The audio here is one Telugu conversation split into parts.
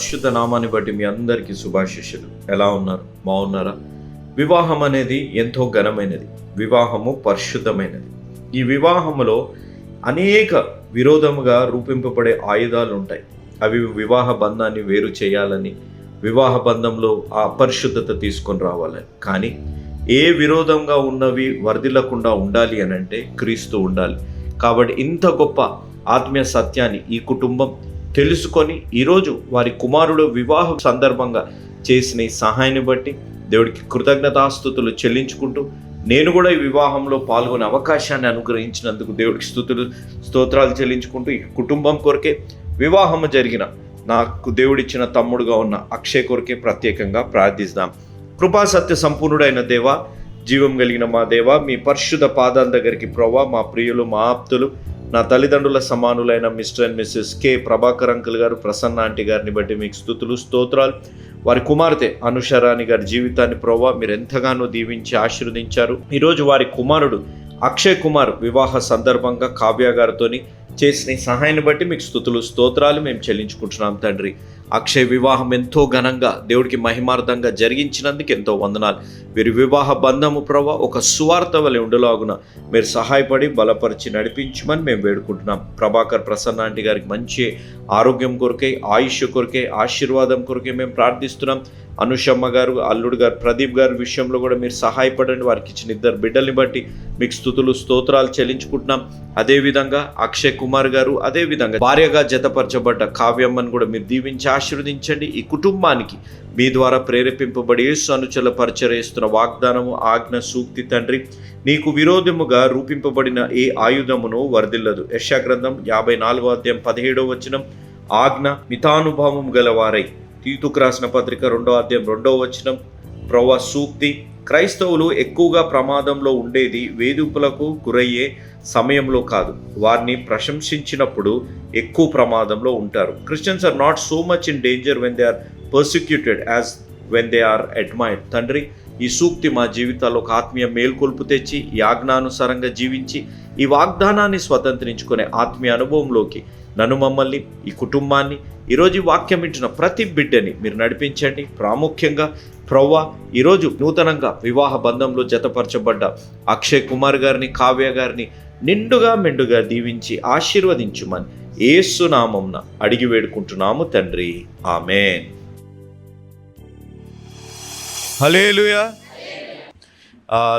పరిశుద్ధ నామాన్ని బట్టి మీ అందరికీ శుభాశిష్యులు. ఎలా ఉన్నారు? బాగున్నారా? వివాహం అనేది ఎంతో ఘనమైనది. వివాహము పరిశుద్ధమైనది. ఈ వివాహములో అనేక విరోధముగా రూపింపబడే ఆయుధాలు ఉంటాయి అవి వివాహ బంధాన్ని వేరు చేయాలని వివాహ బంధంలో ఆ అపరిశుద్ధత తీసుకొని రావాలని. కానీ ఏ విరోధంగా ఉన్నవి వర్ధిల్లకుండా ఉండాలి అని అంటే క్రీస్తు ఉండాలి. కాబట్టి ఇంత గొప్ప ఆత్మీయ సత్యాన్ని ఈ కుటుంబం తెలుసుకొని ఈరోజు వారి కుమారుడు వివాహ సందర్భంగా చేసిన ఈ సహాయాన్ని బట్టి దేవుడికి కృతజ్ఞతాస్థుతులు చెల్లించుకుంటూ నేను కూడా ఈ వివాహంలో పాల్గొనే అవకాశాన్ని అనుగ్రహించినందుకు దేవుడికి స్థుతులు స్తోత్రాలు చెల్లించుకుంటూ ఈ కుటుంబం కొరకే వివాహము జరిగిన నాకు దేవుడిచ్చిన తమ్ముడుగా ఉన్న అక్షయ్ కొరకే ప్రత్యేకంగా ప్రార్థిస్తాం. కృపా సత్య సంపూర్ణుడైన దేవ జీవం కలిగిన మా దేవ మీ పరిశుద్ధ పాదాల దగ్గరికి ప్రవ్వా మా ప్రియులు మా ఆప్తులు నా తల్లిదండ్రుల సమానులైన mister and missus K. Prabhakar uncle garu Prasanna aunty గారిని బట్టి మీకు స్థుతులు స్తోత్రాలు. వారి కుమార్తె అనుషరాణి గారి జీవితాన్ని ప్రవ్వా మీరు ఎంతగానో దీవించి ఆశీర్వదించారు. ఈరోజు వారి కుమారుడు అక్షయ్ కుమార్ వివాహ సందర్భంగా కావ్య గారితోని చేసిన సహాయాన్ని బట్టి మీకు స్థుతులు స్తోత్రాలు మేము చెల్లించుకుంటున్నాం తండ్రి. అక్షయ్ వివాహం ఎంతో ఘనంగా దేవుడికి మహిమార్థంగా జరిగించినందుకు ఎంతో వందనాలు. వీరి వివాహ బంధము ప్రభా ఒక సువార్త వలె ఉండలాగున మీరు సహాయపడి బలపరిచి నడిపించమని మేము వేడుకుంటున్నాం. ప్రభాకర్ ప్రసన్న ఆంటీ గారికి మంచి ఆరోగ్యం కొరకే ఆయుష్ కొరకే ఆశీర్వాదం కొరకే మేము ప్రార్థిస్తున్నాం. అనుషమ్మ గారు అల్లుడు గారు ప్రదీప్ గారి విషయంలో కూడా మీరు సహాయపడండి. వారికి ఇచ్చిన ఇద్దరు బిడ్డల్ని బట్టి మీకు స్థుతులు స్తోత్రాలు చెల్లించుకుంటున్నాం. అదేవిధంగా అక్షయ్ కుమార్ గారు అదేవిధంగా భార్యగా జతపరచబడ్డ కావ్యమ్మను కూడా మీరు దీవించి ఆశీర్వదించండి. ఈ కుటుంబానికి మీ ద్వారా ప్రేరేపింపబడి యేసు అనుచల పరిచరేస్తున్న వాగ్దానము ఆజ్ఞ సూక్తి తండ్రి నీకు విరోధముగా రూపింపబడిన ఏ ఆయుధమును వర్ధిల్లదు. యశాగ్రంథం యాభై నాలుగో అధ్యాయం పదిహేడో వచనం ఆజ్ఞ మితానుభావం గలవారై. తీతుకు రాసిన పత్రిక రెండో అధ్యాయం రెండో వచనం ప్రవ సూక్తి క్రైస్తవులు ఎక్కువగా ప్రమాదంలో ఉండేది వేధింపులకు గురయ్యే సమయంలో కాదు. వారిని ప్రశంసించినప్పుడు ఎక్కువ ప్రమాదంలో ఉంటారు. Christians are not so much in danger when they are persecuted as when they are admired తండ్రి ఈ సూక్తి మా జీవితాల్లో ఒక ఆత్మీయ మేల్కొల్పు తెచ్చి ఈ ఆజ్ఞానుసారంగా జీవించి ఈ వాగ్దానాన్ని స్వతంత్రించుకునే ఆత్మీయ అనుభవంలోకి నన్ను మమ్మల్ని ఈ కుటుంబాన్ని ఈరోజు వాక్యం ఇచ్చిన ప్రతి బిడ్డని మీరు నడిపించండి. ప్రాముఖ్యంగా ప్రవ్వ ఈరోజు నూతనంగా వివాహ బంధంలో జతపరచబడ్డ అక్షయ్ కుమార్ గారిని కావ్య గారిని నిండుగా మెండుగా దీవించి ఆశీర్వదించుమని ఏసునామంన అడిగి వేడుకుంటున్నాము తండ్రి. ఆమె హలేలుయా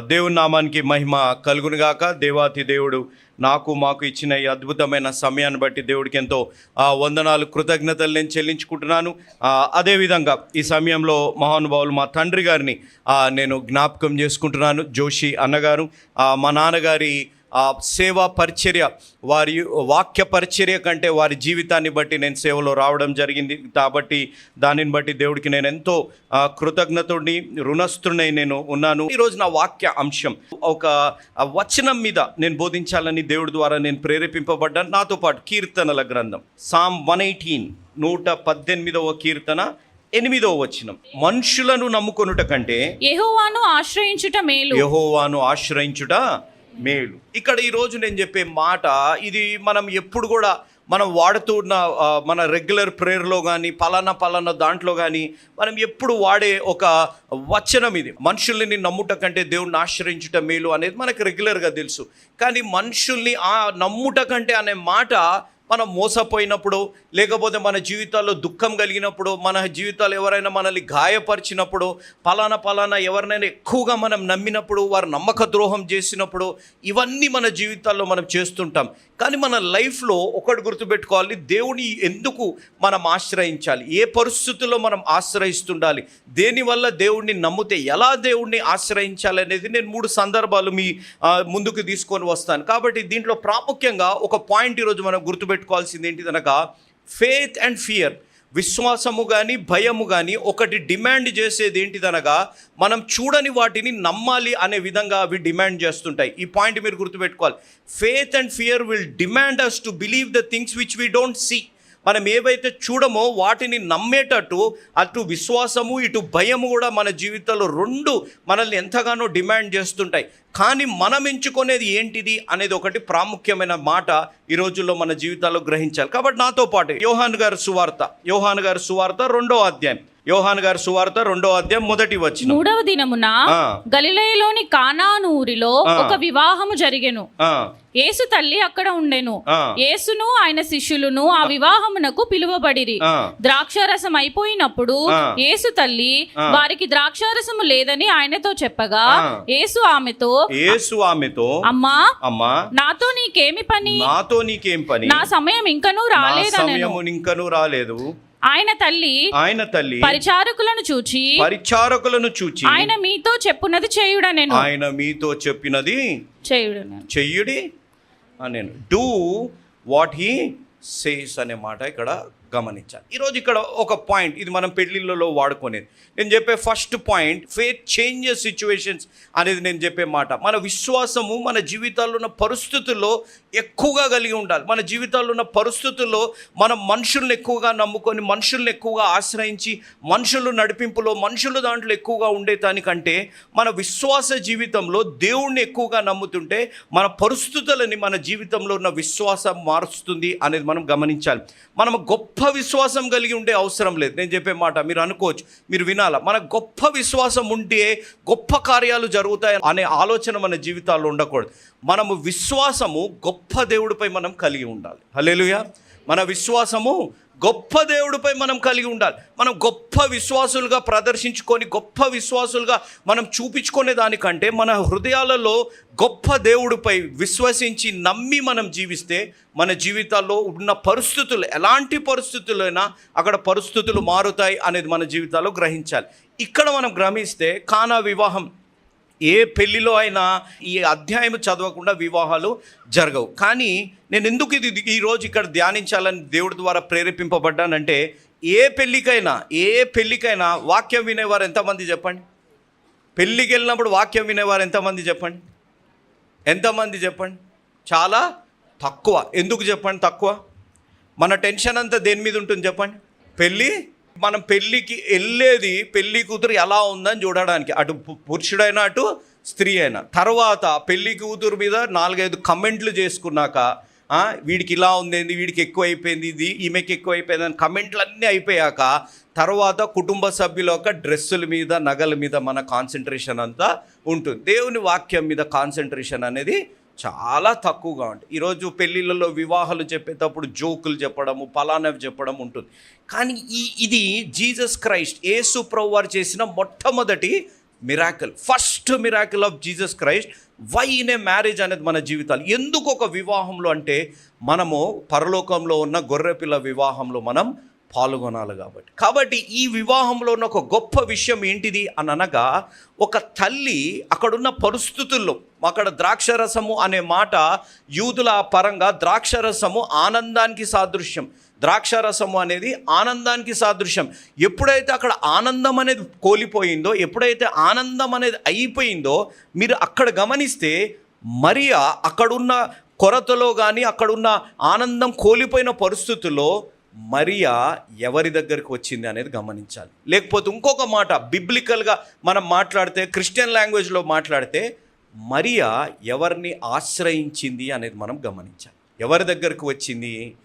దేవుని నామానికి మహిమ కలుగునుగాక. దేవాతి దేవుడు నాకు మాకు ఇచ్చిన ఈ అద్భుతమైన సమయాన్ని బట్టి దేవుడికి ఎంతో ఆ, వందనాలు కృతజ్ఞతలు నేను చెల్లించుకుంటున్నాను. అదేవిధంగా ఈ సమయంలో మహానుభావులు మా తండ్రి గారిని నేను జ్ఞాపకం చేసుకుంటున్నాను. జోషి అన్నగారు మా నాన్నగారి ఆ సేవా పరిచర్య వారి వాక్య పరిచర్య కంటే వారి జీవితాన్ని బట్టి నేను సేవలో రావడం జరిగింది. కాబట్టి దానిని బట్టి దేవుడికి నేను ఎంతో కృతజ్ఞతుడిని రుణస్థుడినై నేను ఉన్నాను. ఈరోజు నా వాక్య అంశం ఒక వచనం మీద నేను బోధించాలని దేవుడి ద్వారా నేను ప్రేరేపింపబడ్డాను. నాతో పాటు కీర్తనల గ్రంథం సామ్ వన్ ఎయిటీన్ నూట పద్దెనిమిదవ కీర్తన ఎనిమిదవ వచనం. మనుషులను నమ్ముకొనుట కంటే యెహోవాను ఆశ్రయించుట మేలు. యహోవాను ఆశ్రయించుట మేలు. ఇక్కడ ఈరోజు నేను చెప్పే మాట ఇది మనం ఎప్పుడు కూడా మనం వాడుతూ ఉన్న మన రెగ్యులర్ ప్రేయర్లో కానీ పలానా పలానా దాంట్లో కానీ మనం ఎప్పుడు వాడే ఒక వచనం ఇది. మనుషుల్ని నమ్ముట కంటే దేవుణ్ణి ఆశ్రయించుట మేలు అనేది మనకు రెగ్యులర్గా తెలుసు. కానీ మనుషుల్ని ఆ నమ్ముట కంటే అనే మాట మనం మోసపోయినప్పుడు లేకపోతే మన జీవితాల్లో దుఃఖం కలిగినప్పుడు మన జీవితాలు ఎవరైనా మనల్ని గాయపరిచినప్పుడు పలానా పలానా ఎవరినైనా ఎక్కువగా మనం నమ్మినప్పుడు వారు నమ్మక ద్రోహం చేసినప్పుడు ఇవన్నీ మన జీవితాల్లో మనం చేస్తుంటాం. కానీ మన లైఫ్లో ఒకటి గుర్తుపెట్టుకోవాలి దేవుని ఎందుకు మనం ఆశ్రయించాలి? ఏ పరిస్థితుల్లో మనం ఆశ్రయిస్తుండాలి? దేనివల్ల దేవుణ్ణి నమ్మితే ఎలా దేవుణ్ణి ఆశ్రయించాలి అనేది నేను మూడు సందర్భాలు మీ ముందుకు తీసుకొని వస్తాను. కాబట్టి దీంట్లో ప్రాముఖ్యంగా ఒక పాయింట్ ఈరోజు మనం గుర్తుపెట్టు గుర్తుపెట్టుకోవాల్సింది ఏంటిదనగా ఫేత్ అండ్ ఫియర్ విశ్వాసము కానీ భయము కానీ ఒకటి డిమాండ్ చేసేది ఏంటిదనగా మనం చూడని వాటిని నమ్మాలి అనే విధంగా అవి డిమాండ్ చేస్తుంటాయి. ఈ పాయింట్ మీరు గుర్తుపెట్టుకోవాలి. Faith and fear will demand us to believe the things which we don't see మనం ఏవైతే చూడమో వాటిని నమ్మేటట్టు అటు విశ్వాసము ఇటు భయము కూడా మన జీవితంలో రెండు మనల్ని ఎంతగానో డిమాండ్ చేస్తుంటాయి. కానీ మనం ఎంచుకునేది ఏంటిది అనేది ఒకటి ప్రాముఖ్యమైన మాట ఈ రోజుల్లో మన జీవితాల్లో గ్రహించాలి. కాబట్టి నాతో పాటు యోహాన్ గారి సువార్త యోహాన్ గారి సువార్త రెండో అధ్యాయం. యోహాన్ గారి సువార్త రెండో అధ్యాయం మొదటి వచ్చిన మూడవ దినమున. గలిలయలోని కానాను ఊరిలో ఆ. ఒక వివాహము జరిగెను. యేసు తల్లి అక్కడ ఉండెను. యేసును ఆయన శిష్యులను ఆ వివాహమునకు పిలువబడిరి. ద్రాక్షారసం అయిపోయినప్పుడు. యేసు తల్లి. వారికి ద్రాక్షారసము లేదని ఆయనతో చెప్పగా. యేసు ఆమెతో యేసు ఆమెతో అమ్మా అమ్మా నాతో నీకేమి పని? నాతో నీకేం పని? నా సమయం ఇంకనూ సమయము ఇంకను రాలేదు. ఆయన తల్లి ఆయన తల్లి పరిచారకులను చూచి పరిచారకులను చూచి ఆయన మీతో చెప్పున్నది చేయుడనెను ఆయన మీతో చెప్పినది చేయుడనెను చెయ్యుడి అని నేను. డూ వాట్ హీ సేస్ అనే మాట ఇక్కడ గమనించాలి. ఈరోజు ఇక్కడ ఒక పాయింట్ ఇది మనం పెళ్ళిళ్ళలో వాడుకునేది. నేను చెప్పే first point faith changes situations అనేది నేను చెప్పే మాట. మన విశ్వాసము మన జీవితాల్లో ఉన్న పరిస్థితుల్లో ఎక్కువగా కలిగి ఉండాలి. మన జీవితాల్లో ఉన్న పరిస్థితుల్లో మనం మనుషుల్ని ఎక్కువగా నమ్ముకొని మనుషుల్ని ఎక్కువగా ఆశ్రయించి మనుషులు నడిపింపులో మనుషులు దాంట్లో ఎక్కువగా ఉండేదానికంటే మన విశ్వాస జీవితంలో దేవుణ్ణి ఎక్కువగా నమ్ముతుంటే మన పరిస్థితులని మన జీవితంలో ఉన్న విశ్వాసం మారుస్తుంది అనేది మనం గమనించాలి. మనం గొప్ప గొప్ప విశ్వాసం కలిగి ఉండే అవసరం లేదు. నేను చెప్పే మాట మీరు అనుకోవచ్చు మీరు వినాలా? మన గొప్ప విశ్వాసం ఉంటే గొప్ప కార్యాలు జరుగుతాయి అనే ఆలోచన మన జీవితాల్లో ఉండకూడదు. మనము విశ్వాసము గొప్ప దేవుడిపై మనం కలిగి ఉండాలి. హలేలుయా మన విశ్వాసము గొప్ప దేవుడిపై మనం కలిగి ఉండాలి. మనం గొప్ప విశ్వాసులుగా ప్రదర్శించుకొని గొప్ప విశ్వాసులుగా మనం చూపించుకునే దానికంటే మన హృదయాలలో గొప్ప దేవుడిపై విశ్వసించి నమ్మి మనం జీవిస్తే మన జీవితాల్లో ఉన్న పరిస్థితులు ఎలాంటి పరిస్థితులైనా అక్కడ పరిస్థితులు మారుతాయి అనేది మన జీవితాల్లో గ్రహించాలి. ఇక్కడ మనం గ్రహిస్తే కానా వివాహం ఏ పెళ్ళిలో అయినా ఈ అధ్యాయం చదవకుండా వివాహాలు జరగవు. కానీ నేను ఎందుకు ఇది ఈరోజు ఇక్కడ ధ్యానించాలని దేవుడి ద్వారా ప్రేరేపింపబడ్డానంటే ఏ పెళ్ళికైనా ఏ పెళ్ళికైనా వాక్యం వినేవారు ఎంతమంది చెప్పండి? పెళ్ళికి వెళ్ళినప్పుడు వాక్యం వినేవారు ఎంతమంది చెప్పండి? ఎంతమంది చెప్పండి? చాలా తక్కువ. ఎందుకు చెప్పండి తక్కువ? మన టెన్షన్ అంతా దేని మీద ఉంటుంది చెప్పండి? పెళ్ళి మనం పెళ్ళికి వెళ్ళేది పెళ్ళి కూతురు ఎలా ఉందని చూడడానికి. అటు పు- పురుషుడైనా అటు స్త్రీ అయినా తర్వాత పెళ్ళి కూతురు మీద నాలుగైదు కమెంట్లు చేసుకున్నాక వీడికి ఇలా ఉంది వీడికి ఎక్కువ అయిపోయింది ఇది ఈమెకి ఎక్కువ అయిపోయింది అని కమెంట్లు అన్నీ అయిపోయాక తర్వాత కుటుంబ సభ్యుల యొక్క డ్రెస్సుల మీద నగల మీద మన కాన్సన్ట్రేషన్ అంతా ఉంటుంది. దేవుని వాక్యం మీద కాన్సన్ట్రేషన్ అనేది చాలా తక్కువగా ఉంటుంది. ఈరోజు పెళ్ళిళ్ళలో వివాహాలు చెప్పేటప్పుడు జోకులు చెప్పడము పలానవి చెప్పడం ఉంటుంది. కానీ ఈ ఇది జీసస్ క్రైస్ట్ యేసు ప్రభు వారు చేసిన మొట్టమొదటి miracle first miracle of Jesus Christ why in a marriage అనేది మన జీవితాలు. ఎందుకు ఒక వివాహంలో అంటే మనము పరలోకంలో ఉన్న గొర్రెపిల్ల వివాహంలో మనం పాల్గొనాలి కాబట్టి. కాబట్టి ఈ వివాహంలో ఉన్న ఒక గొప్ప విషయం ఏంటిది అని అనగా ఒక తల్లి అక్కడున్న పరిస్థితుల్లో అక్కడ ద్రాక్షరసము అనే మాట యూదుల పరంగా ద్రాక్షరసము ఆనందానికి సాదృశ్యం. ద్రాక్షరసము అనేది ఆనందానికి సాదృశ్యం. ఎప్పుడైతే అక్కడ ఆనందం అనేది కోల్పోయిందో ఎప్పుడైతే ఆనందం అనేది అయిపోయిందో మీరు అక్కడ గమనిస్తే మరియా అక్కడున్న కొరతలో కానీ అక్కడున్న ఆనందం కోల్పోయిన పరిస్థితుల్లో మరియా ఎవరి దగ్గరికి వచ్చింది అనేది గమనించాలి. లేకపోతే ఇంకొక మాట బిబ్లికల్గా మనం మాట్లాడితే క్రిస్టియన్ లాంగ్వేజ్లో మాట్లాడితే మరియా ఎవరిని ఆశ్రయించింది అనేది మనం గమనించాలి. ఎవరి దగ్గరకు వచ్చింది?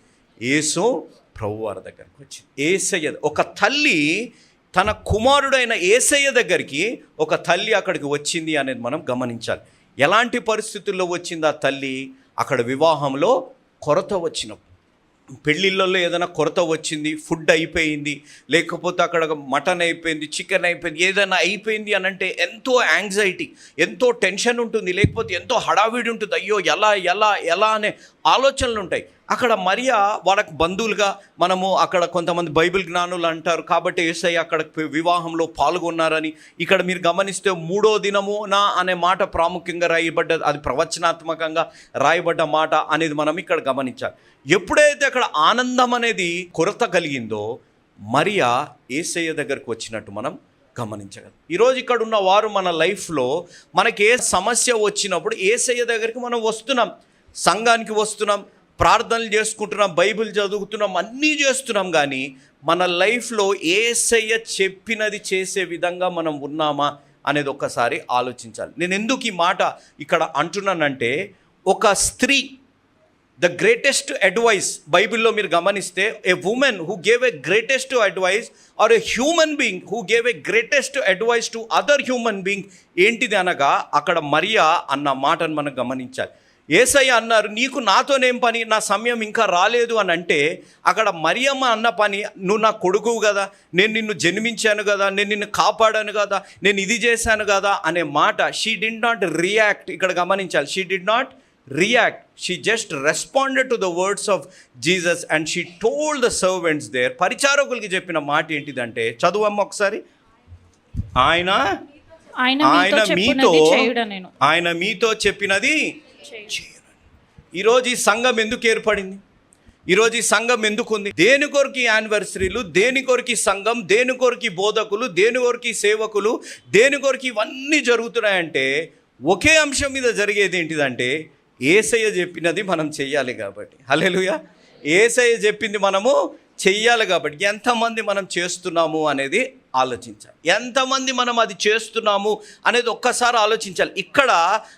యేసు ప్రభువారి దగ్గరకు వచ్చింది. ఏసయ్య ఒక తల్లి తన కుమారుడైన ఏసయ్య దగ్గరికి ఒక తల్లి అక్కడికి వచ్చింది అనేది మనం గమనించాలి. ఎలాంటి పరిస్థితుల్లో వచ్చింది ఆ తల్లి? అక్కడ వివాహంలో కొరత వచ్చినప్పుడు. పెళ్ళిళ్ళల్లో ఏదైనా కొరత వచ్చింది ఫుడ్ అయిపోయింది లేకపోతే అక్కడ మటన్ అయిపోయింది చికెన్ అయిపోయింది ఏదైనా అయిపోయింది అని అంటే ఎంతో యాంగ్జైటీ ఎంతో టెన్షన్ ఉంటుంది లేకపోతే ఎంతో హడావిడి ఉంటుంది అయ్యో ఎలా ఎలా ఎలా అనే ఆలోచనలు ఉంటాయి. అక్కడ మరియా వాళ్ళకు బంధువులుగా మనము అక్కడ కొంతమంది బైబిల్ జ్ఞానులు అంటారు. కాబట్టి ఏసై అక్కడ వివాహంలో పాల్గొన్నారని ఇక్కడ మీరు గమనిస్తే మూడో దినము నా అనే మాట ప్రాముఖ్యంగా రాయబడ్డ అది ప్రవచనాత్మకంగా రాయబడ్డ మాట అనేది మనం ఇక్కడ గమనించాలి. ఎప్పుడైతే అక్కడ ఆనందం అనేది కొరత కలిగిందో మరియా ఏసయ్య దగ్గరకు వచ్చినట్టు మనం గమనించగలం. ఈరోజు ఇక్కడ ఉన్న వారు మన లైఫ్లో మనకి ఏ సమస్య వచ్చినప్పుడు ఏసయ్య దగ్గరికి మనం వస్తున్నాం. సంఘానికి వస్తున్నాం. ప్రార్థనలు చేసుకుంటున్నాం బైబిల్ చదువుతున్నాం అన్నీ చేస్తున్నాం కానీ మన లైఫ్లో ఏసయ్య చెప్పినది చేసే విధంగా మనం ఉన్నామా అనేది ఒక్కసారి ఆలోచించాలి. నేను ఎందుకు ఈ మాట ఇక్కడ అంటున్నానంటే ఒక స్త్రీ ద గ్రేటెస్ట్ అడ్వైస్ బైబిల్లో మీరు గమనిస్తే a women who gave a greatest advice or a human being who gave a greatest advice to other human being ఏంటిది అనగా అక్కడ మరియా అన్న మాటను మనం గమనించాలి. ఏసయ్య అన్నారు నీకు నాతోనేం పని? నా సమయం ఇంకా రాలేదు. అని అంటే అక్కడ మరియమ్మ అన్న పని నువ్వు నా కొడుకువు కదా. నేను నిన్ను జన్మించాను కదా. నేను నిన్ను కాపాడాను కదా. నేను ఇది చేశాను కదా. అనే మాట షీ డి నాట్ రియాక్ట్ ఇక్కడ గమనించాలి. She did not react she just responded to the words of Jesus and she told the servants there పరిచారకులకి చెప్పిన మాట ఏంటిదంటే చదువమ్మ ఒకసారి. ఆయన ఆయన మీతో ఆయన మీతో చెప్పినది చేయను. ఈరోజు ఈ సంఘం ఎందుకు ఏర్పడింది? ఈరోజు ఈ సంఘం ఎందుకుంది దేని కొరకు యానివర్సరీలు దేని కొరకు సంఘం దేని కొరకు బోధకులు దేని కొరకు సేవకులు దేని కొరకు ఇవన్నీ జరుగుతున్నాయంటే ఒకే అంశం మీద జరిగేది ఏంటిదంటే ఏసయ్య చెప్పినది మనం చెయ్యాలి కాబట్టి. హల్లెలూయా. ఏసయ్య చెప్పింది మనము చెయ్యాలి కాబట్టి. ఎంతమంది మనం చేస్తున్నాము అనేది ఆలోచించాలి. ఎంతమంది మనం అది చేస్తున్నాము అనేది ఒక్కసారి ఆలోచించాలి. ఇక్కడ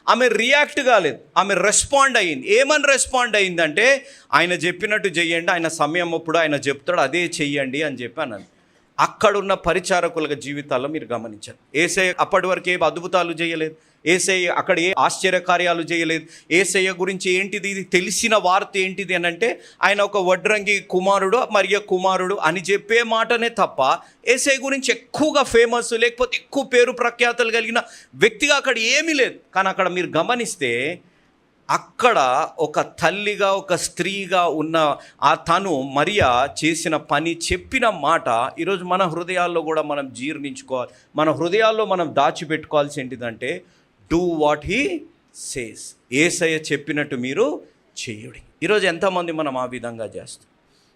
ఆమె రియాక్ట్ కాలేదు. ఆమె రెస్పాండ్ అయ్యింది. ఏమని రెస్పాండ్ అయ్యిందంటే ఆయన చెప్పినట్టు చెయ్యండి ఆయన సమయం అప్పుడు ఆయన చెప్తాడు అదే చెయ్యండి అని చెప్పాను అక్కడున్న పరిచారకుల జీవితాల్లో మీరు గమనించారు ఏసే అప్పటి వరకు ఏ అద్భుతాలు చేయలేదు. ఏసయ్య అక్కడ ఏ ఆశ్చర్యకార్యాలు చేయలేదు. ఏసయ్య గురించి ఏంటిది? ఇది తెలిసిన వార్త ఏంటిది అని అంటే ఆయన ఒక వడ్రంగి కుమారుడు మరియు కుమారుడు అని చెప్పే మాటనే తప్ప ఏసయ్య గురించి ఎక్కువగా ఫేమస్ లేకపోతే ఎక్కువ పేరు ప్రఖ్యాతలు కలిగిన వ్యక్తిగా అక్కడ ఏమీ లేదు. కానీ అక్కడ మీరు గమనిస్తే అక్కడ ఒక తల్లిగా ఒక స్త్రీగా ఉన్న ఆ తను మరియా చేసిన పని చెప్పిన మాట ఈరోజు మన హృదయాల్లో కూడా మనం జీర్ణించుకోవాలి. మన హృదయాల్లో మనం దాచిపెట్టుకోవాల్సి ఏంటిదంటే డూ వాట్ హీ సేస్ ఏసయ చెప్పినట్టు మీరు చేయుడి. ఈరోజు ఎంతమంది మనం ఆ విధంగా చేస్తాం?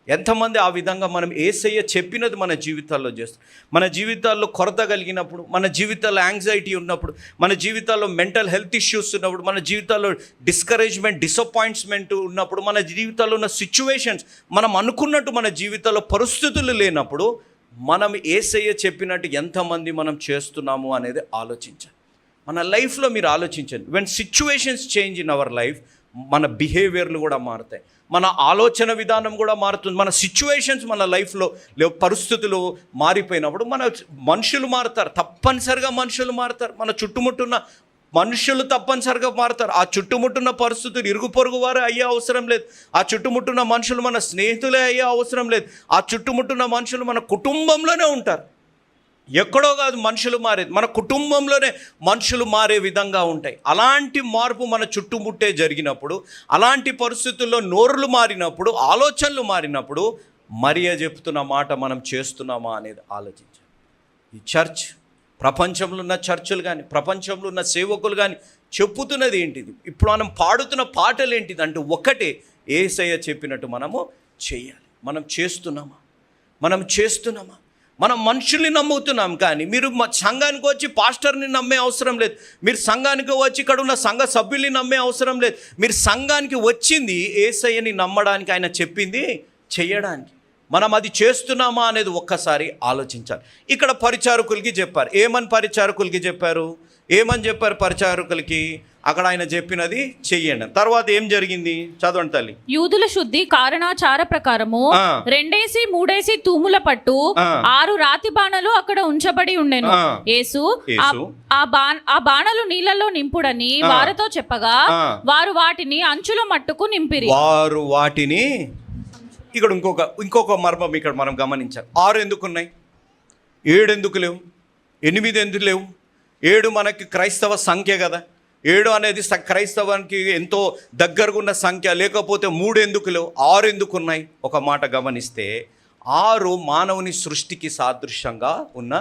ఎంతమంది ఆ విధంగా మనం ఏసయ్య చెప్పినది మన జీవితాల్లో చేస్తాం? మన జీవితాల్లో కొరత కలిగినప్పుడు మన జీవితాల్లో యాంగ్జైటీ ఉన్నప్పుడు మన జీవితాల్లో మెంటల్ హెల్త్ ఇష్యూస్ ఉన్నప్పుడు మన జీవితాల్లో డిస్కరేజ్మెంట్ డిసప్పాయింట్మెంట్ ఉన్నప్పుడు మన జీవితాల్లో ఉన్న సిచ్యువేషన్స్ మనం అనుకున్నట్టు మన జీవితాల్లో పరిస్థితులు లేనప్పుడు మనం ఏసయ్య చెప్పినట్టు ఎంతమంది మనం చేస్తున్నాము అనేది ఆలోచించాలి. మన లైఫ్లో మీరు ఆలోచించండి. When situations change in our life మన బిహేవియర్లు కూడా మారుతాయి. మన ఆలోచన విధానం కూడా మారుతుంది. మన సిచ్యువేషన్స్ మన లైఫ్లో లేవు పరిస్థితులు మారిపోయినప్పుడు మన మనుషులు మారుతారు. తప్పనిసరిగా మనుషులు మారుతారు. మన చుట్టుముట్టున్న మనుషులు తప్పనిసరిగా మారుతారు. ఆ చుట్టుముట్టున్న పరిస్థితులు ఇరుగు పొరుగు వారు అయ్యే అవసరం లేదు. ఆ చుట్టుముట్టున్న మనుషులు మన స్నేహితులే అయ్యే అవసరం లేదు. ఆ చుట్టుముట్టున్న మనుషులు మన కుటుంబంలోనే ఉంటారు. ఎక్కడో కాదు మనుషులు మారేది మన కుటుంబంలోనే మనుషులు మారే విధంగా ఉంటాయి. అలాంటి మార్పు మన చుట్టుముట్టే జరిగినప్పుడు అలాంటి పరిస్థితుల్లో నోరులు మారినప్పుడు ఆలోచనలు మారినప్పుడు మరియ చెప్తున్న మాట మనం చేస్తున్నామా అనేది ఆలోచించాలి. ఈ చర్చ్ ప్రపంచంలో ఉన్న చర్చిలు కానీ ప్రపంచంలో ఉన్న సేవకులు కానీ చెప్పుతున్నది ఏంటిది? ఇప్పుడు మనం పాడుతున్న పాటలు ఏంటిది? అంటే ఒక్కటే ఏసయ్య చెప్పినట్టు మనము చేయాలి. మనం చేస్తున్నామా? మనం చేస్తున్నామా? మనం మనుషుల్ని నమ్ముతున్నాం కానీ మీరు మా సంఘానికి వచ్చి పాస్టర్ని నమ్మే అవసరం లేదు. మీరు సంఘానికి వచ్చి ఇక్కడ ఉన్న సంఘ సభ్యుల్ని నమ్మే అవసరం లేదు. మీరు సంఘానికి వచ్చింది ఏసయ్యని నమ్మడానికి ఆయన చెప్పింది చేయడానికి. మనం అది చేస్తున్నామా అనేది ఒక్కసారి ఆలోచించాలి. ఇక్కడ పరిచారకులకి చెప్పారు. ఏమని పరిచారకులకి చెప్పారు? ఏమని చెప్పారు పరిచారకులకి? అక్కడ ఆయన చెప్పినది చెయ్యండి. తర్వాత ఏం జరిగింది? చదవండి తల్లి. యూదుల శుద్ధి కారణాచార ప్రకారము. రెండేసి మూడేసి తూముల పట్టు. ఆరు రాతి బాణలు అక్కడ ఉంచబడి ఉండెను. యేసు ఆ- బాణలు నీళ్ళలో నింపుడని. వారితో చెప్పగా. వారు వాటిని అంచుల మట్టుకు నింపిరి. వారు వాటిని ఇక్కడ ఇంకొక ఇంకొక మర్మం ఇక్కడ మనం గమనించాలి. ఆరు ఎందుకు ఉన్నాయి ఏడు ఎందుకు లేవు? ఎనిమిది ఎందుకు లేవు? ఏడు మనకి క్రైస్తవ సంఖ్య కదా. ఏడు అనేది క్రైస్తవానికి ఎంతో దగ్గరగా ఉన్న సంఖ్య లేకపోతే మూడు ఎందుకు ఆరు ఎందుకు ఉన్నాయి ఒక మాట గమనిస్తే ఆరు మానవుని సృష్టికి సాదృశ్యంగా ఉన్న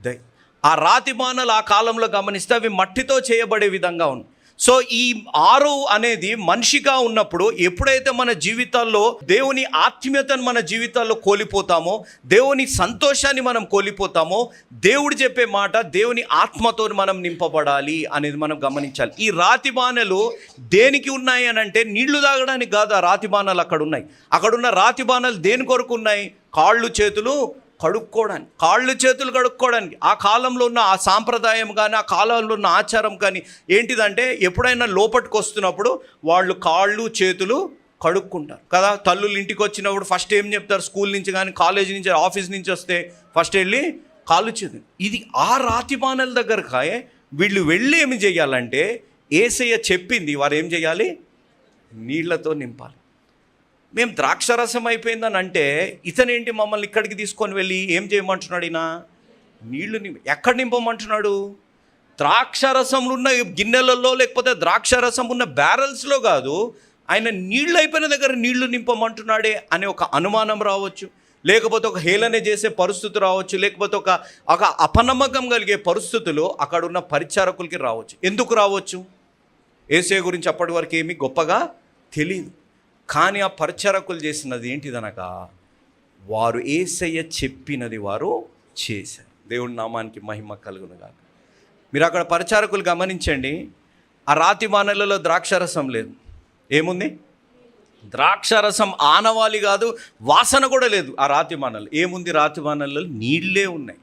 దై ఆ రాతి బాణలు ఆ కాలంలో గమనిస్తే అవి మట్టితో చేయబడే విధంగా ఉన్నాయి సో ఈ ఆరు అనేది మనిషిగా ఉన్నప్పుడు ఎప్పుడైతే మన జీవితాల్లో దేవుని ఆత్మీయతను మన జీవితాల్లో కోల్పోతామో దేవుని సంతోషాన్ని మనం కోల్పోతామో దేవుడు చెప్పే మాట దేవుని ఆత్మతో మనం నింపబడాలి అనేది మనం గమనించాలి. ఈ రాతి బాణలు దేనికి ఉన్నాయి అని అంటే నీళ్ళు తాగడానికి కాదు ఆ రాతి బాణాలు అక్కడ ఉన్నాయి. అక్కడున్న రాతి బాణాలు దేని కొరకు ఉన్నాయి? కాళ్ళు చేతులు కడుక్కోవడానికి కాళ్ళు చేతులు కడుక్కోవడానికి ఆ కాలంలో ఉన్న ఆ సాంప్రదాయం కానీ ఆ కాలంలో ఉన్న ఆచారం కానీ ఏంటిదంటే ఎప్పుడైనా లోపటికి వస్తున్నప్పుడు వాళ్ళు కాళ్ళు చేతులు కడుక్కుంటారు. కదా తల్లులు ఇంటికి వచ్చినప్పుడు ఫస్ట్ ఏం చెప్తారు? స్కూల్ నుంచి కానీ కాలేజ్ నుంచి ఆఫీస్ నుంచి వస్తే ఫస్ట్ వెళ్ళి కాళ్ళు చేతులు. ఇది ఆ రాతి దగ్గరకాయే దగ్గరకాయ వీళ్ళు వెళ్ళి ఏమి చేయాలంటే ఏసయ్య చెప్పింది వారు ఏం చేయాలి? నీళ్ళతో నింపాలి. మేము ద్రాక్షరసం అయిపోయిందని అంటే ఇతనేంటి మమ్మల్ని ఇక్కడికి తీసుకొని వెళ్ళి ఏం చేయమంటున్నాడు ఈయన? నీళ్ళు నింప ఎక్కడ నింపమంటున్నాడు? ద్రాక్షరసం ఉన్న గిన్నెలలో లేకపోతే ద్రాక్షరసం ఉన్న బ్యారల్స్లో కాదు ఆయన నీళ్ళు అయిపోయిన దగ్గర నీళ్ళు నింపమంటున్నాడే అనే ఒక అనుమానం రావచ్చు. లేకపోతే ఒక హేళన చేసే పరిస్థితి రావచ్చు. లేకపోతే ఒక ఒక అపనమ్మకం కలిగే పరిస్థితులు అక్కడ ఉన్న పరిచారకులకి రావచ్చు. ఎందుకు రావచ్చు? ఏసే గురించి అప్పటి వరకు ఏమీ గొప్పగా తెలియదు కానీ ఆ పరిచారకులు చేసినది ఏంటిదనగా వారు ఏసయ్య చెప్పినది వారు చేశారు. దేవుడి నామానికి మహిమ కలుగునుగాక మీరు అక్కడ పరిచారకులు గమనించండి ఆ రాతి మానలలో ద్రాక్షరసం లేదు. ఏముంది? ద్రాక్షరసం ఆనవాలి కాదు వాసన కూడా లేదు ఆ రాతి మానలు ఏముంది రాతి మానలలో నీళ్ళే ఉన్నాయి.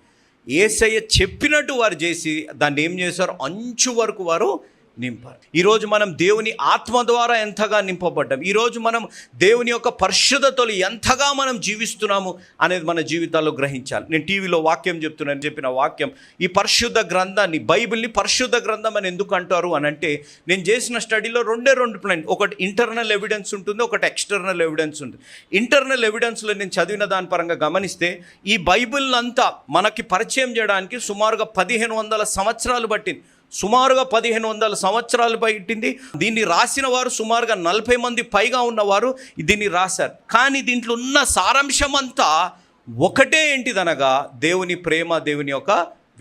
ఏసయ్య చెప్పినట్టు వారు చేసి దాన్ని ఏం చేశారు? అంచు వరకు వారు నింపాలి. ఈరోజు మనం దేవుని ఆత్మ ద్వారా ఎంతగా నింపబడ్డాం? ఈరోజు మనం దేవుని యొక్క పరిశుద్ధతలు ఎంతగా మనం జీవిస్తున్నాము అనేది మన జీవితాల్లో గ్రహించాలి. నేను టీవీలో వాక్యం చెప్తున్నాను చెప్పిన వాక్యం ఈ పరిశుద్ధ గ్రంథాన్ని బైబిల్ని పరిశుద్ధ గ్రంథం అని ఎందుకు అంటారు అని అంటే నేను చేసిన స్టడీలో రెండే రెండు ప్లాన్ ఒకటి ఇంటర్నల్ ఎవిడెన్స్ ఉంటుంది ఒకటి ఎక్స్టర్నల్ ఎవిడెన్స్ ఉంటుంది ఇంటర్నల్ ఎవిడెన్స్లో నేను చదివిన దాని పరంగా గమనిస్తే ఈ బైబిల్ అంతా మనకి పరిచయం చేయడానికి సుమారుగా పదిహేను వందల సంవత్సరాలు పట్టింది. సుమారుగా పదిహేను వందల సంవత్సరాలు ఇట్టింది. దీన్ని రాసిన వారు సుమారుగా నలభై మంది పైగా ఉన్నవారు దీన్ని రాశారు. కానీ దీంట్లో ఉన్న సారాంశం అంతా ఒకటే ఏంటిదనగా దేవుని ప్రేమ దేవుని యొక్క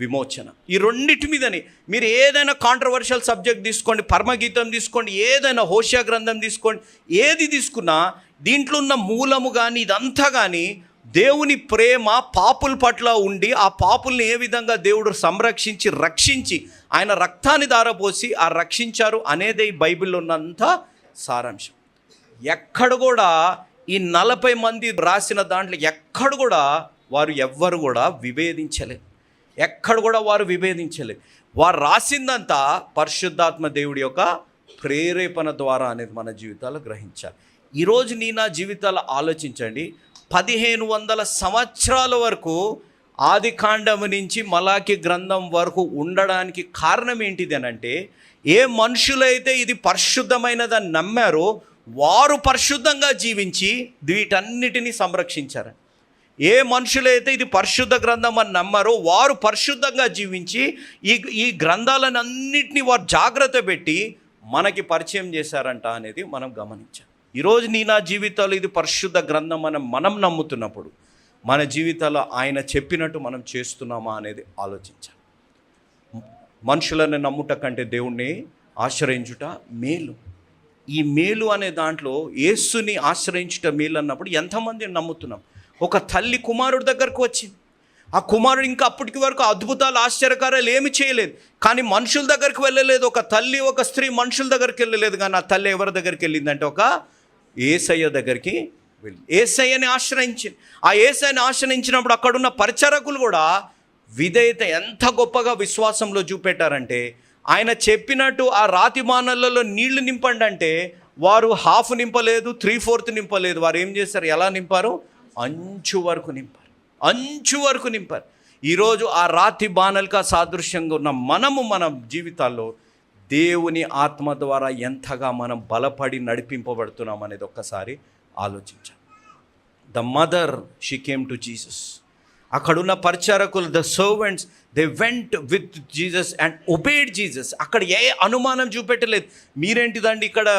విమోచన. ఈ రెండింటి మీదని మీరు ఏదైనా కాంట్రవర్షియల్ సబ్జెక్ట్ తీసుకోండి పరమగీతం తీసుకోండి ఏదైనా హోషియా గ్రంథం తీసుకోండి ఏది తీసుకున్నా దీంట్లో ఉన్న మూలము కానీ ఇదంతా కానీ దేవుని ప్రేమ పాపుల పట్ల ఉండి ఆ పాపుల్ని ఏ విధంగా దేవుడు సంరక్షించి రక్షించి ఆయన రక్తాన్ని దారపోసి ఆ రక్షించారు అనేదే ఈ బైబిల్లో ఉన్నంత సారాంశం. ఎక్కడ కూడా ఈ నలభై మంది రాసిన దాంట్లో ఎక్కడ కూడా వారు ఎవ్వరు కూడా విభేదించలేదు. ఎక్కడ కూడా వారు విభేదించలేదు. వారు రాసిందంతా పరిశుద్ధాత్మ దేవుడి యొక్క ప్రేరేపణ ద్వారా అనేది మన జీవితాలు గ్రహించాలి. ఈరోజు నీ నా జీవితాలు ఆలోచించండి. పదిహేను వందల సంవత్సరాల వరకు ఆది కాండము నుంచి మలాకి గ్రంథం వరకు ఉండడానికి కారణం ఏంటిది అని అంటే ఏ మనుషులైతే ఇది పరిశుద్ధమైనదని నమ్మారో వారు పరిశుద్ధంగా జీవించి వీటన్నిటిని సంరక్షించారు. ఏ మనుషులైతే ఇది పరిశుద్ధ గ్రంథం అని నమ్మారో వారు పరిశుద్ధంగా జీవించి ఈ ఈ గ్రంథాలను అన్నిటినీ వారు జాగ్రత్త పెట్టి మనకి పరిచయం చేశారంట అనేది మనం గమనించాం. ఈరోజు నీ నా జీవితాలు ఇది పరిశుద్ధ గ్రంథం అని మనం నమ్ముతున్నప్పుడు మన జీవితాల్లో ఆయన చెప్పినట్టు మనం చేస్తున్నామా అనేది ఆలోచించాలి. మనుషులను నమ్ముట కంటే దేవుణ్ణి ఆశ్రయించుట మేలు. ఈ మేలు అనే దాంట్లో యేసుని ఆశ్రయించుట మేలు అన్నప్పుడు ఎంతమంది నమ్ముతున్నాం. ఒక తల్లి కుమారుడి దగ్గరకు వచ్చింది ఆ కుమారుడు ఇంకా అప్పటికి వరకు అద్భుతాలు ఆశ్చర్యకారాలు ఏమి చేయలేదు. కానీ మనుషుల దగ్గరికి వెళ్ళలేదు ఒక తల్లి ఒక స్త్రీ మనుషుల దగ్గరికి వెళ్ళలేదు. కానీ ఆ తల్లి ఎవరి దగ్గరికి వెళ్ళిందంటే ఒక ఏసయ్య దగ్గరికి వెళ్ళి ఏసయ్యని ఆశ్రయించింది. ఆ ఏసయ్యని ఆశ్రయించినప్పుడు అక్కడున్న పరిచారకులు కూడా విధేయత ఎంత గొప్పగా విశ్వాసంలో చూపెట్టారంటే ఆయన చెప్పినట్టు ఆ రాతి మానలలో నీళ్ళు నింపండి అంటే వారు హాఫ్ నింపలేదు త్రీ ఫోర్త్ నింపలేదు. వారు ఏం చేస్తారు ఎలా నింపారు? అంచు వరకు నింపారు. అంచు వరకు నింపారు. ఈరోజు ఆ రాతి బాణలకు సాదృశ్యంగా ఉన్న మనము మన జీవితాల్లో దేవుని ఆత్మ ద్వారా ఎంతగా మనం బలపడి నడిపింపబడుతున్నాం అనేది ఒక్కసారి ఆలోచించాలి. The mother she came to Jesus అక్కడున్న పరిచారకులు the servants they went with Jesus and obeyed Jesus అక్కడ ఏ అనుమానం చూపెట్టలేదు. మీరేంటిదండి ఇక్కడ?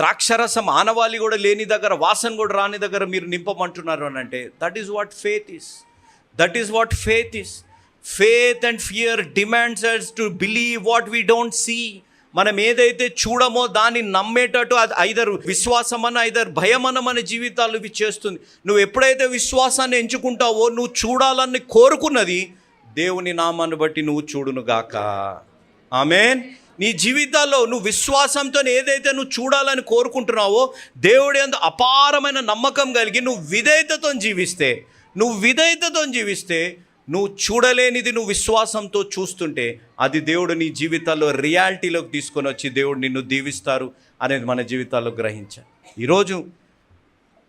ద్రాక్షరసం ఆనవాళి కూడా లేని దగ్గర వాసన కూడా రాని దగ్గర మీరు నింపమంటున్నారు అని అంటే that is what faith is that is what faith is faith and fear demands us to believe what we don't see మనం ఏదైతే చూడమో దాన్ని నమ్మేటట్టు అది ఐదరు విశ్వాసం ఐదర్ ఐదరు భయమన్న మన జీవితాలు ఇవి చేస్తుంది. నువ్వు ఎప్పుడైతే విశ్వాసాన్ని ఎంచుకుంటావో నువ్వు చూడాలని కోరుకున్నది దేవుని నామాన్ని బట్టి నువ్వు చూడును గాక. ఆమెన్. నీ జీవితాల్లో నువ్వు విశ్వాసంతో ఏదైతే నువ్వు చూడాలని కోరుకుంటున్నావో దేవుడి అంత అపారమైన నమ్మకం కలిగి నువ్వు విధేయతతో జీవిస్తే నువ్వు విధేయతతో జీవిస్తే నువ్వు చూడలేనిది నువ్వు విశ్వాసంతో చూస్తుంటే అది దేవుడు నీ జీవితాల్లో రియాలిటీలోకి తీసుకొని వచ్చి దేవుడు నిన్ను దీవిస్తారు అనేది మన జీవితాల్లో గ్రహించాలి. ఈరోజు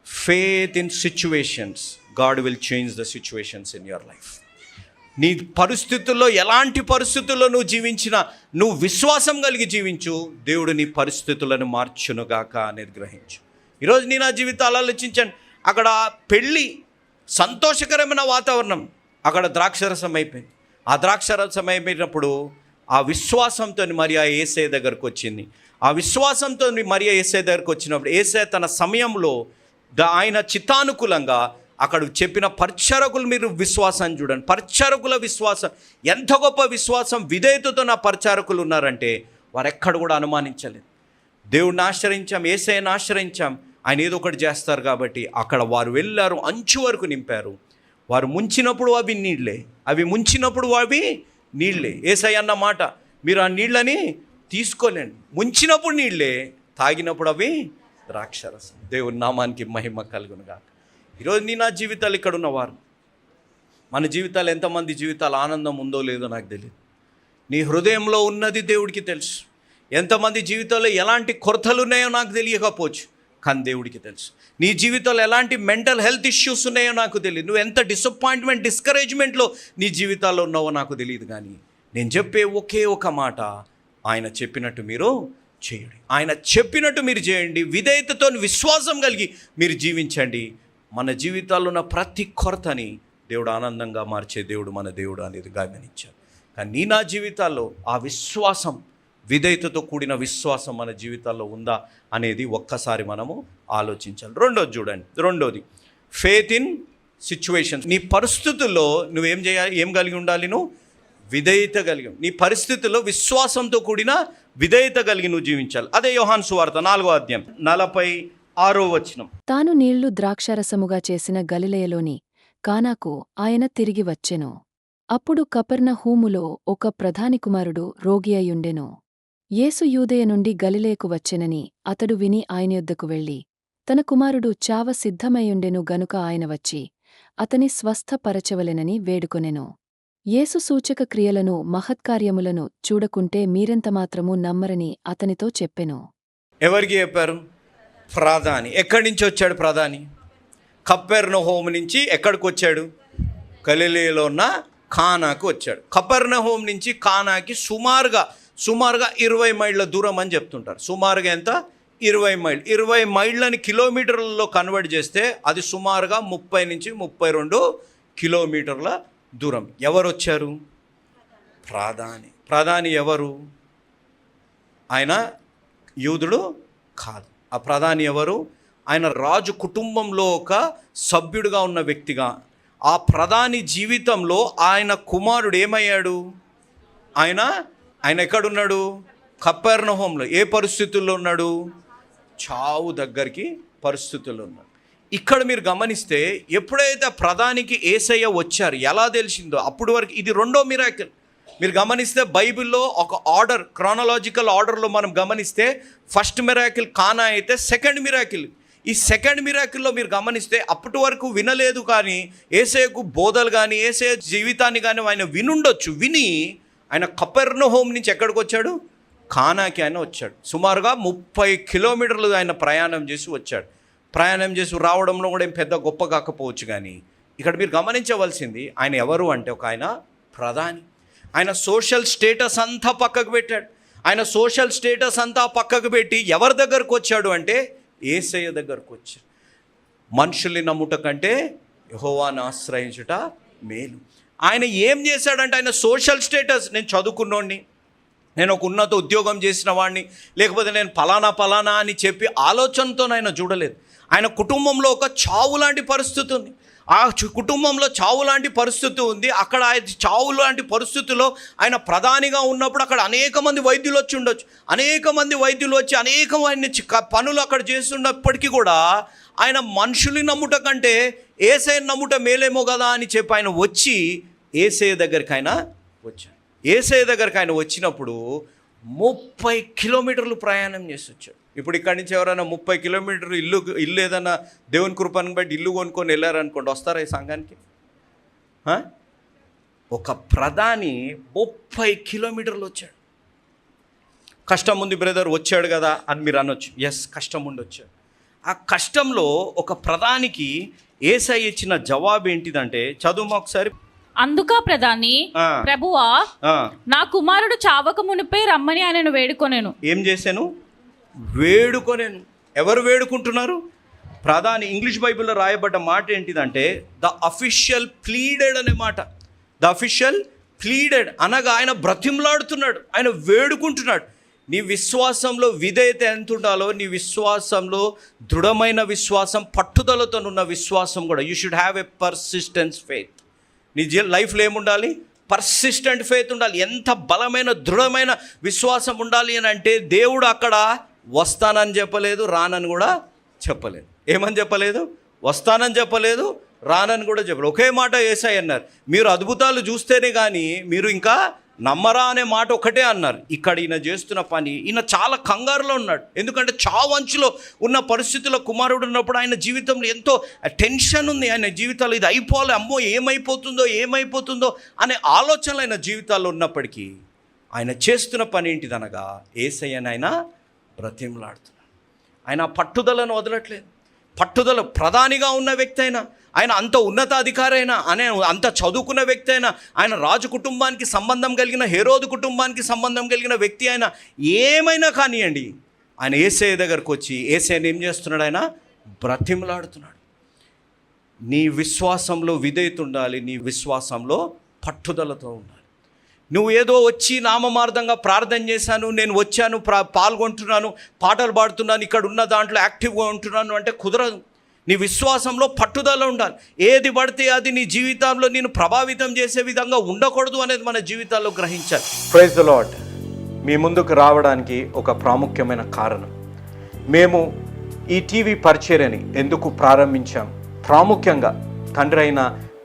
faith in situations God will change the situations in your life నీ పరిస్థితుల్లో ఎలాంటి పరిస్థితుల్లో నువ్వు జీవించినా నువ్వు విశ్వాసం కలిగి జీవించు దేవుడు నీ పరిస్థితులను మార్చునుగాక అనేది గ్రహించు. ఈరోజు నేను నా జీవితాలు ఆలోచించాను అక్కడ పెళ్ళి సంతోషకరమైన వాతావరణం. అక్కడ ద్రాక్షరసం అయిపోయింది. ఆ ద్రాక్షరసం అయిపోయినప్పుడు ఆ విశ్వాసంతో మరి ఆ ఏసే దగ్గరకు వచ్చింది. ఆ విశ్వాసంతో మరి ఏసే దగ్గరకు వచ్చినప్పుడు ఏసే తన సమయంలో ద- ఆయన చిత్తానుకూలంగా అక్కడ చెప్పిన పరిచారకులు మీరు విశ్వాసాన్ని చూడండి. పరిచారకుల విశ్వాసం ఎంత గొప్ప విశ్వాసం విధేయతతో నా పరిచారకులు ఉన్నారంటే వారు ఎక్కడ కూడా అనుమానించలేదు. దేవుడిని ఆశ్రయించాం ఏసైని ఆశ్రయించాం. ఆయన ఏదో ఒకటి చేస్తారు కాబట్టి అక్కడ వారు వెళ్ళారు అంచు వరకు నింపారు. వారు ముంచినప్పుడు అవి నీళ్ళే అవి ముంచినప్పుడు అవి నీళ్ళే ఏసై అన్న మాట మీరు ఆ నీళ్ళని తీసుకోలేండి. ముంచినప్పుడు నీళ్ళే తాగినప్పుడు అవి ద్రాక్షరసం. దేవుని నామానికి మహిమ కలుగును గాక ఈరోజు నీ నా జీవితాలు ఇక్కడ ఉన్నవారు. మన జీవితాలు ఎంతమంది జీవితాలు ఆనందం ఉందో లేదో నాకు తెలియదు నీ హృదయంలో ఉన్నది దేవుడికి తెలుసు. ఎంతమంది జీవితంలో ఎలాంటి కొరతలు ఉన్నాయో నాకు తెలియకపోవచ్చు. కానీ దేవుడికి తెలుసు. నీ జీవితంలో ఎలాంటి మెంటల్ హెల్త్ ఇష్యూస్ ఉన్నాయో నాకు తెలియదు నువ్వు ఎంత డిసప్పాయింట్మెంట్ డిస్కరేజ్మెంట్లో నీ జీవితాల్లో ఉన్నావో నాకు తెలియదు కానీ నేను చెప్పే ఒకే ఒక మాట ఆయన చెప్పినట్టు మీరు చేయండి. ఆయన చెప్పినట్టు మీరు చేయండి. విధేయతతో విశ్వాసం కలిగి మీరు జీవించండి. మన జీవితాల్లో ఉన్న ప్రతి కొరతని దేవుడు ఆనందంగా మార్చే దేవుడు మన దేవుడు అనేది గమనించారు కానీ నీ నా జీవితాల్లో ఆ విశ్వాసం విధేయతతో కూడిన విశ్వాసం మన జీవితాల్లో ఉందా అనేది ఒక్కసారి మనము ఆలోచించాలి. రెండోది చూడండి రెండోది. ఫేత్ ఇన్ సిచ్యువేషన్స్ నీ పరిస్థితుల్లో నువ్వేం చేయాలి ఏం కలిగి ఉండాలి నువ్వు? విధేయత కలిగి నీ పరిస్థితుల్లో విశ్వాసంతో కూడిన విధేయత కలిగి నువ్వు జీవించాలి. అదే యోహాన్ సువార్త నాలుగో అధ్యాయం నలభై ఆరో వచనం. తాను నీళ్ళు ద్రాక్షారసముగా చేసిన గలిలయలోని కానాకు ఆయన తిరిగి వచ్చెను. అప్పుడు కపెర్నహూములో ఒక ప్రధాని కుమారుడు రోగి అయ్యుండెను. యేసు యూదయ నుండి గలిలేకు వచ్చెనని అతడు విని ఆయన యొద్దకు వెళ్ళి తన కుమారుడు చావ సిద్ధమయ్యుండెను గనుక ఆయన వచ్చి అతని స్వస్థపరచవలెనని వేడుకొనెను. యేసు సూచక క్రియలను మహత్కార్యములను చూడకుంటే మీరెంతమాత్రమూ నమ్మరని అతనితో చెప్పెను. ఎవరికి చెప్పారు? ప్రధాని. ఎక్కడి నుంచి వచ్చాడు ప్రధాని? కప్పెర్న హోమ్ నుంచి ఎక్కడికి వచ్చాడు? గలిలేలో ఉన్న కానాకు వచ్చాడు. కపెర్న హోమ్ నుంచి కానాకి సుమారుగా సుమారుగా ఇరవై మైళ్ళ దూరం అని చెప్తుంటారు. సుమారుగా ఎంత? ఇరవై మైళ్ళు. ఇరవై మైళ్ళని కిలోమీటర్లలో కన్వర్ట్ చేస్తే అది సుమారుగా ముప్పై నుంచి ముప్పై రెండు కిలోమీటర్ల దూరం. ఎవరు వచ్చారు? ప్రధాని. ప్రధాని ఎవరు? ఆయన యూదుడు కాదు. ఆ ప్రధాని ఎవరు? ఆయన రాజు కుటుంబంలో ఒక సభ్యుడిగా ఉన్న వ్యక్తిగా. ఆ ప్రధాని జీవితంలో ఆయన కుమారుడు ఏమయ్యాడు? ఆయన ఆయన ఎక్కడున్నాడు? కపెర్నహోంలో ఏ పరిస్థితుల్లో ఉన్నాడు? చావు దగ్గరికి పరిస్థితుల్లో ఉన్నాడు. ఇక్కడ మీరు గమనిస్తే ఎప్పుడైతే ప్రధానికి ఏసయ్య వచ్చారు ఎలా తెలిసిందో? అప్పుడు వరకు ఇది రెండో మిరాకిల్. మీరు గమనిస్తే బైబిల్లో ఒక ఆర్డర్ క్రానలాజికల్ ఆర్డర్లో మనం గమనిస్తే ఫస్ట్ మిరాకిల్ కానా అయితే సెకండ్ మిరాకిల్. ఈ సెకండ్ మిరాకిల్లో మీరు గమనిస్తే అప్పటి వరకు వినలేదు కానీ ఏసయ్యకు బోధలు కానీ ఏసయ్య జీవితాన్ని కానీ ఆయన వినుండొచ్చు విని ఆయన కపెర్న హోమ్ నుంచి ఎక్కడికి వచ్చాడు? కానాకి ఆయన వచ్చాడు. సుమారుగా ముప్పై కిలోమీటర్లు ఆయన ప్రయాణం చేసి వచ్చాడు. ప్రయాణం చేసి రావడంలో కూడా ఏం పెద్ద గొప్ప కాకపోవచ్చు కానీ ఇక్కడ మీరు గమనించవలసింది ఆయన ఎవరు అంటే ఒక ఆయన ప్రధాని. ఆయన సోషల్ స్టేటస్ అంతా పక్కకు పెట్టాడు. ఆయన సోషల్ స్టేటస్ అంతా పక్కకు పెట్టి ఎవరి దగ్గరకు వచ్చాడు అంటే ఏసయ్య దగ్గరకు వచ్చాడు. మనుషుల్ని నమ్ముట కంటే యహోవాను ఆశ్రయించుట మేలు. ఆయన ఏం చేశాడంటే ఆయన సోషల్ స్టేటస్. నేను చదువుకున్నోడిని నేను ఒక ఉన్నత ఉద్యోగం చేసిన వాడిని లేకపోతే నేను పలానా పలానా అని చెప్పి ఆలోచనతో ఆయన చూడలేదు. ఆయన కుటుంబంలో ఒక చావు లాంటి పరిస్థితి ఉంది. ఆ చు- కుటుంబంలో చావు లాంటి పరిస్థితి ఉంది. అక్కడ ఆయన చావు లాంటి పరిస్థితిలో ఆయన ప్రధానిగా ఉన్నప్పుడు అక్కడ అనేక మంది వైద్యులు వచ్చి ఉండొచ్చు. అనేక మంది వైద్యులు వచ్చి అనేకమైన చి- పనులు అక్కడ చేస్తున్నప్పటికీ కూడా ఆయన మనుషుల్ని నమ్ముట కంటే ఏసై నమ్ముట మేలేమో కదా అని చెప్పి ఆయన వచ్చి ఏసఐ దగ్గరికి ఆయన వచ్చాడు. ఏసఐ దగ్గరికి ఆయన వచ్చినప్పుడు ముప్పై కిలోమీటర్లు ప్రయాణం చేసి వచ్చాడు ఇప్పుడు ఇక్కడి నుంచి ఎవరైనా ముప్పై కిలోమీటర్లు ఇల్లు ఇల్లు ఏదైనా దేవుని కృపను బట్టి ఇల్లు కొనుక్కొని వెళ్ళారనుకోండి వస్తారా ఈ సంఘానికి? ఒక ప్రధాని ముప్పై కిలోమీటర్లు వచ్చాడు. కష్టం ఉంది బ్రదర్ వచ్చాడు కదా అని మీరు అనొచ్చు. ఎస్ కష్టం ఉండి వచ్చాడు. ఆ కష్టంలో ఒక ప్రధానికి ఏసై ఇచ్చిన జవాబు ఏంటిదంటే చదువు ఒకసారి అందుక ప్రధాని. ప్రభువా నా కుమారుడు చావక మునిపే రమ్మని ఆయనను వేడుకొనెను. ఏం చేశాను? వేడుకొనేను ఎవరు వేడుకుంటున్నారు? ప్రధాని ఇంగ్లీష్ బైబిల్లో రాయబడ్డ మాట ఏంటిదంటే ద అఫీషియల్ ప్లీడెడ్ అనే మాట. ద అఫీషియల్ ప్లీడెడ్ అనగా ఆయన బ్రతిమలాడుతున్నాడు ఆయన వేడుకుంటున్నాడు. నీ విశ్వాసంలో విధేయత ఎంత ఉండాలో నీ విశ్వాసంలో దృఢమైన విశ్వాసం పట్టుదలతో ఉన్న విశ్వాసం కూడా. You should have a persistence faith నీ జీ లైఫ్లో ఏముండాలి? పర్సిస్టెంట్ ఫెయిత్ ఉండాలి. ఎంత బలమైన దృఢమైన విశ్వాసం ఉండాలి అని అంటే దేవుడు అక్కడ వస్తానని చెప్పలేదు రానని కూడా చెప్పలేదు. ఏమని చెప్పలేదు? వస్తానని చెప్పలేదు రానని కూడా చెప్పలేదు. ఒకే మాట వేసాయి అన్నారు. మీరు అద్భుతాలు చూస్తేనే కానీ మీరు ఇంకా నమ్మరా అనే మాట ఒకటే అన్నారు. ఇక్కడ ఈయన చేస్తున్న పని ఈయన చాలా కంగారులో ఉన్నాడు. ఎందుకంటే చావంచులో ఉన్న పరిస్థితుల్లో కుమారుడు ఉన్నప్పుడు ఆయన జీవితంలో ఎంతో టెన్షన్ ఉంది. ఆయన జీవితాలు ఇది అయిపోవాలి అమ్మో ఏమైపోతుందో ఏమైపోతుందో అనే ఆలోచనలు ఆయన జీవితాల్లో ఉన్నప్పటికీ ఆయన చేస్తున్న పని ఏంటిదనగా అని ఆయన బ్రతిమలాడుతున్నాడు. ఆయన పట్టుదలను వదలట్లేదు. పట్టుదల ప్రధానిగా ఉన్న వ్యక్తి అయినా ఆయన అంత ఉన్నతాధికారి అయినా అనే అంత చదువుకున్న వ్యక్తి అయినా ఆయన రాజు కుటుంబానికి సంబంధం కలిగిన హేరోదు కుటుంబానికి సంబంధం కలిగిన వ్యక్తి అయినా ఏమైనా కానివ్వండి ఆయన ఏసే దగ్గరకు వచ్చి ఏసఐని ఏం చేస్తున్నాడు ఆయన? బ్రతిమలాడుతున్నాడు. నీ విశ్వాసంలో విధేయత ఉండాలి నీ విశ్వాసంలో పట్టుదలతో ఉండాలి. నువ్వు ఏదో వచ్చి నామమార్గంగా ప్రార్థన చేశాను నేను వచ్చాను ప్రా పాల్గొంటున్నాను పాటలు పాడుతున్నాను ఇక్కడ ఉన్న దాంట్లో యాక్టివ్గా ఉంటున్నాను అంటే కుదరదు. నీ విశ్వాసంలో పట్టుదల ఉండాలి. ఏది పడితే అది నీ జీవితంలో నేను ప్రభావితం చేసే విధంగా ఉండకూడదు అనేది మన జీవితాల్లో గ్రహించాలి. ప్రైజ్ ద లాడ్ మీ ముందుకు రావడానికి ఒక ప్రాముఖ్యమైన కారణం. మేము ఈ టీవీ పరిచర్యని ఎందుకు ప్రారంభించాం? ప్రాముఖ్యంగా తండ్రి అయిన